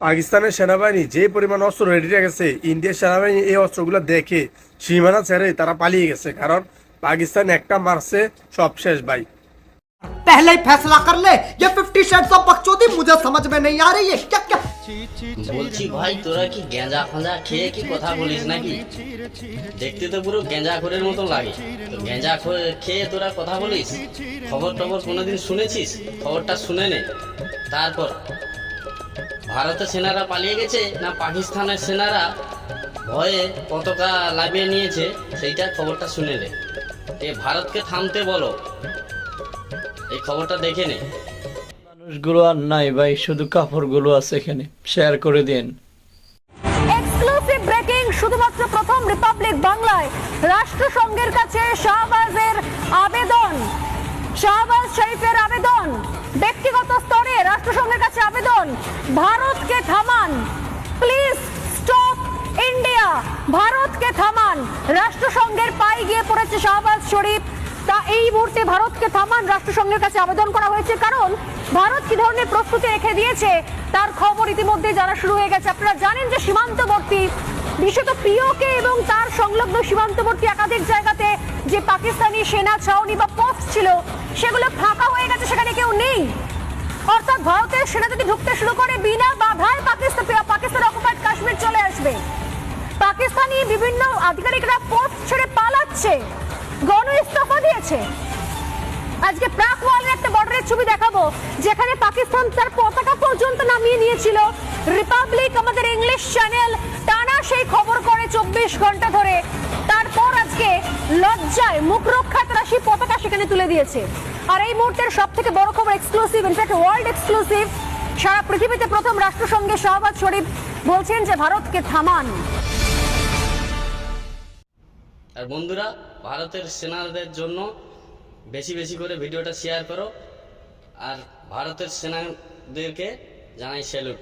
পাকিস্তানের সেনাবাহিনী যে পরিমাণ অস্ত্র রেডি রেখেছে ইন্ডিয়ার সেনাবাহিনী এই অস্ত্রগুলো দেখে সীমানা ছেড়ে তারা পালিয়ে গেছে কারণ পাকিস্তান একটা মারছে সব শেষ ভাই पहले ही फैसला कर ले ये फिफ्टी शेड्स ऑफ बकचोदी मुझे समझ में नहीं आ रही है क्या क्या বলছি ভাই তোরা কি গেঁজা ফাঁজা খেয়ে কি কথা বলিস নাকি দেখতে তো পুরো গেঁজা খোরের মতো লাগে তো গেঁজা খো- খেয়ে তোরা কথা বলিস খবর টবর কোনোদিন শুনেছিস খবরটা শুনে নে তারপর ভারতের সেনারা পালিয়ে গেছে না পাকিস্তানের সেনারা ভয়ে পতাকা লাভিয়ে নিয়েছে সেইটা খবরটা শুনে নে। এ ভারতকে থামতে বলো। এই খবরটা দেখে নে। মানুষগুলো আর নাই ভাই শুধু কাপড়গুলো আছে এখানে। শেয়ার করে দিন। এক্সক্লুসিভ ব্রেকিং শুধুমাত্র প্রথম রিপাবলিক বাংলায়। রাষ্ট্রসংঘের কাছে শাহবাজের আবেদন। শাহবাজ শরীফের আবেদন। ব্যক্তিগত স্তরে রাষ্ট্রসংঘের কাছে আবেদন। থামান প্লিজ স্টপ ইন্ডিয়া ভারতকে থামান। রাষ্ট্রসংঘের পায়ে গিয়ে পড়েছে শাহবাজ শরীফ। তা এই মুহূর্তে ভারতকে থামান। রাষ্ট্রসংঘের কাছে আবেদন করা হয়েছে। কারণ ভারত কি ধরনের প্রস্তুতি রেখে দিয়েছে, তার খবর ইতিমধ্যে জানা শুরু হয়ে গেছে। আপনারা জানেন যে সীমান্তবর্তী বিশেষত পিওকে এবং তার সংলগ্ন সীমান্তবর্তী একাধিক জায়গাতে যে পাকিস্তানি সেনা ছাউনি বা পোস্ট ছিল, সেগুলো ফাঁকা হয়ে গেছে, সেখানে কেউ নেই। অর্থাৎ ভারতের সেনা যদি ঢুকতে শুরু করে বিনা আধিকারিকরা পোস্ট ছেড়ে পালাচ্ছে। গণ ইস্তফা দিয়েছে। আজকে প্রাক ওয়ালের একটা বর্ডারের ছবি দেখাবো, যেখানে পাকিস্তান তার পতাকা পর্যন্ত নামিয়ে নিয়েছিল। রিপাবলিক আমাদের ইংলিশ চ্যানেল টানা সেই খবর করে চব্বিশ ঘণ্টা ধরে। তারপর আজকে লজ্জায় মুখ রক্ষা তারা সেই পতাকা সেখানে তুলে দিয়েছে। আর এই মুহূর্তের সব থেকে বড় খবর exclusive in fact world exclusive সারা পৃথিবীতে প্রথম রাষ্ট্রসংঘে শাহবাজ শরীফ বলছেন যে ভারতকে থামান। আর বন্ধুরা, ভারতের সেনাদের জন্য বেশি বেশি করে ভিডিওটা শেয়ার করো। আর ভারতের সেনাদেরকে জানাই স্যালুট